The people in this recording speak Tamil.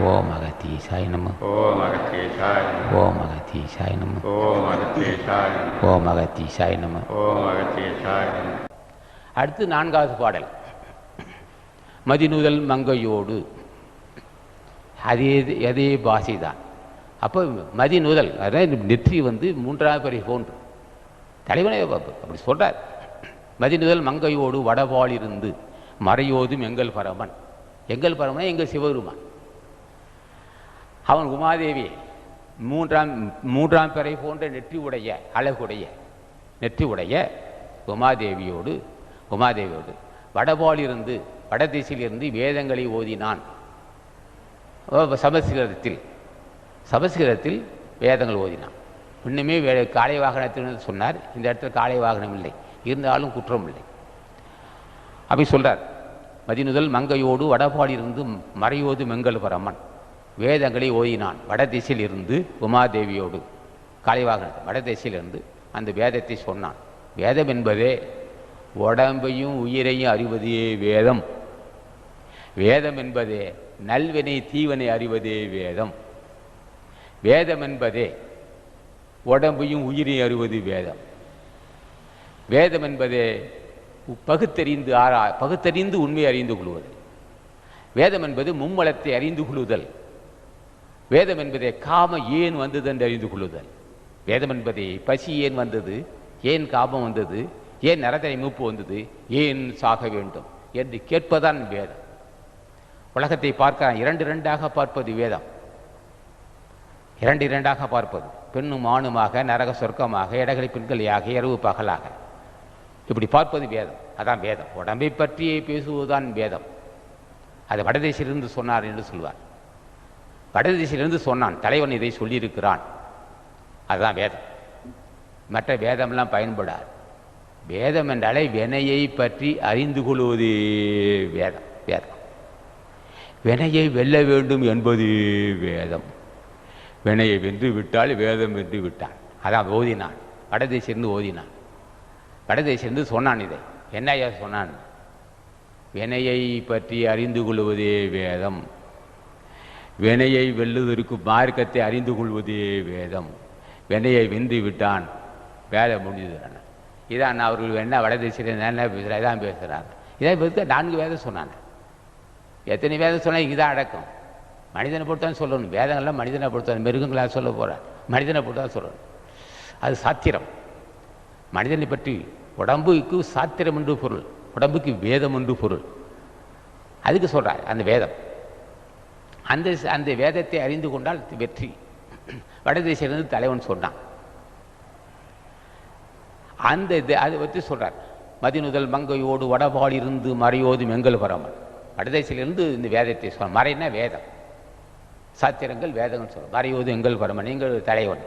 ஓம் அகத்தீசாய் நம ஓம் அகத்தீசாய ஓம் அகத்தீசாய் நம ஓம் அகத்தீசாய ஓம் அகத்தீசாய் நம ஓம் அகத்தீசாய அடுத்து நான்காவது பாடல். மதிநுதல் மங்கையோடு. அதே அதே பாஷை தான் அப்போ மதிநுதல் அதாவது நெற்றி வந்து மூன்றாவது பரி போன்று. தலைவனே அப்ப- அப்படி சொல்றார். மதிநுதல் மங்கையோடு வடபால் இருந்து மறையோதும் எங்கள் பரமன். எங்கள் பரமன் எங்கள் சிவபெருமான். அவன் உமாதேவி மூன்றாம் மூன்றாம் பிறை போன்ற நெற்றி உடைய அழகுடைய நெற்றி உடைய உமாதேவியோடு உமாதேவியோடு வடபாலிருந்து வடதிசையிலிருந்து வேதங்களை ஓதினான். சமஸ்கிருதத்தில் சமஸ்கிருதத்தில் வேதங்கள் ஓதினான். இன்னுமே வே காளை வாகனத்தில் சொன்னார். இந்த இடத்துல காளை வாகனம் இல்லை. இருந்தாலும் குற்றம் இல்லை. அப்படி சொல்றார். மதிநுதல் மங்கையோடு வடபாலிருந்து மறையோது மெங்கல் பரமன் வேதங்களை ஓதினான். வடதிசையில் இருந்து உமாதேவியோடு காளைவாகனத்தில் வடதிசையிலிருந்து அந்த வேதத்தை சொன்னான். வேதம் என்பதே உடம்பையும் உயிரையும் அறிவதே வேதம். வேதம் என்பதே நல்வினை தீவனை அறிவதே வேதம். வேதம் என்பதே உடம்பையும் உயிரையும் அறிவது வேதம். வேதம் என்பதே பகுத்தறிந்து ஆரா பகுத்தறிந்து உண்மை அறிந்து கொள்வது. வேதம் என்பது மும்மலத்தை அறிந்து கொள்ளுதல். வேதம் என்பதே காமம் ஏன் வந்தது என்று அறிந்து கொள்ளுதல். வேதம் என்பதே பசி ஏன் வந்தது? ஏன் காமம் வந்தது? ஏன் நரதனை மூப்பு வந்தது? ஏன் சாக வேண்டும்? என்று கேட்பதான் வேதம். உலகத்தை பார்க்க இரண்டு இரண்டாக பார்ப்பது வேதம். இரண்டு இரண்டாக பார்ப்பது. பெண்ணும் ஆணுமாக நரக சொர்க்கமாக இடகளை பெண்களையாக இரவு பகலாக. இப்படி பார்ப்பது வேதம். அதான் வேதம். உடம்பை பற்றியே பேசுவதுதான் வேதம். அது வடதேசிலிருந்து சொன்னார் என்று சொல்வார். வடதிசையிலிருந்து சொன்னான் தலைவன் இதை சொல்லியிருக்கிறான். அதுதான் வேதம். மற்ற வேதம்லாம் பயன்படாது. வேதம் என்றாலே வினையை பற்றி அறிந்து கொள்வது வேதம் வேதம். வினையை வெல்ல வேண்டும் என்பது வேதம். வினையை வென்று விட்டால் வேதம் வென்று விட்டான். அதான் ஓதினான். வடதேசிலிருந்து ஓதினான். வடதேசிலிருந்து சொன்னான் இதை. என்ன ஐயா சொன்னான்? வினையை பற்றி அறிந்து கொள்வதே வேதம். வினையை வெல்லுவதற்கு மார்க்கத்தை அறிந்து கொள்வதே வேதம். வினையை வென்று விட்டான். வேலை முடிஞ்சது இதான் அவர்கள் என்ன வடதேசியில் என்ன பேசுகிறார் இதான் பேசுகிறார் இதை பற்றி நான்கு வேதம் சொன்னாங்க. எத்தனை வேதம் சொன்னால் இதுதான் அடக்கம். மனிதனை பொறுத்தான் சொல்லணும். வேதங்கள்லாம் மனிதனை பொறுத்தான் மிருகங்களாக சொல்ல போகிறார் மனிதனை பொறுத்தான் சொல்லணும். அது சாத்திரம். மனிதனை பற்றி உடம்புக்கு சாத்திரம் என்று பொருள். உடம்புக்கு வேதம் என்று பொருள். அதுக்கு சொல்கிறார் அந்த வேதம். அந்த அந்த வேதத்தை அறிந்து கொண்டால் வெற்றி. வடதேசிலிருந்து தலைவன் சொன்னான். அந்த இது அதை பற்றி சொல்கிறார் மதிநுதல் மங்கையோடு வடபாலிருந்து மறையோதும் எங்கள் பரமன். வடதேசிலிருந்து இந்த வேதத்தை சொன்ன மறைனா வேதம். சாத்திரங்கள் வேதங்கள் சொல்லும் மறையோது எங்கள் பரமன் எங்கள் தலைவன்.